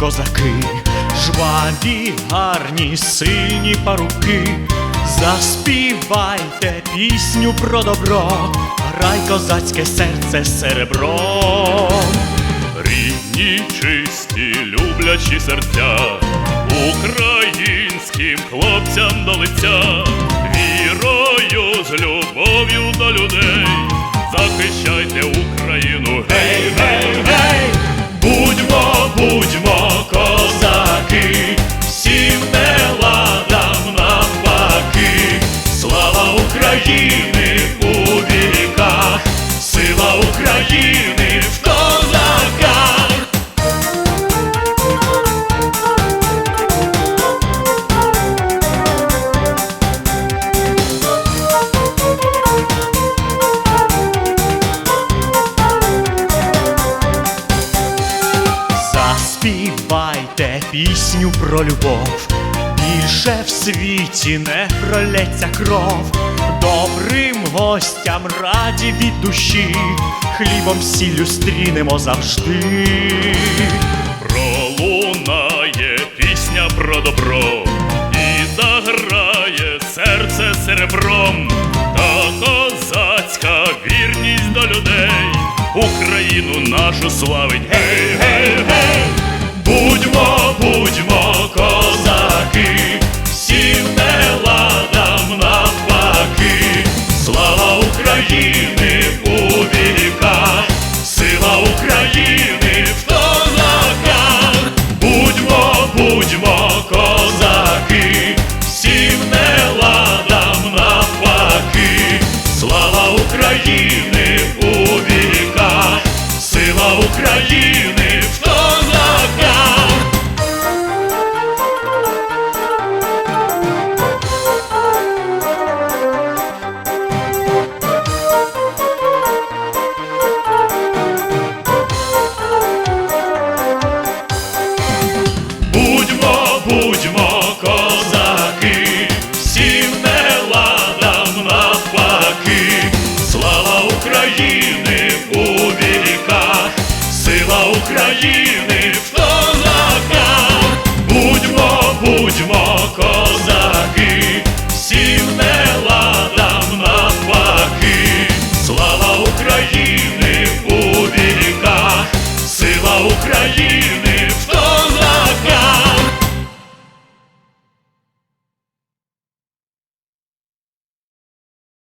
козаки, жваві, гарні, сильні паруки, заспівайте пісню про добро, грай козацьке серце серебром. Рідні, чисті, люблячі серця, українським хлопцям до лиця, вірою з любов'ю до людей, захищайте Україну, Заспівайте пісню про любов, більше в світі не пролється кров, добрим гостям раді від душі, хлібом сіллю стрінемо завжди. Пролунає пісня про добро і заграє серце серебром, та козацька вірність до людей, Україну нашу славить. Гей, гей, гей! Сила сила України в козаках, будьмо, будьмо, козаки, всім не ладам навпаки, слава України у віках, сила України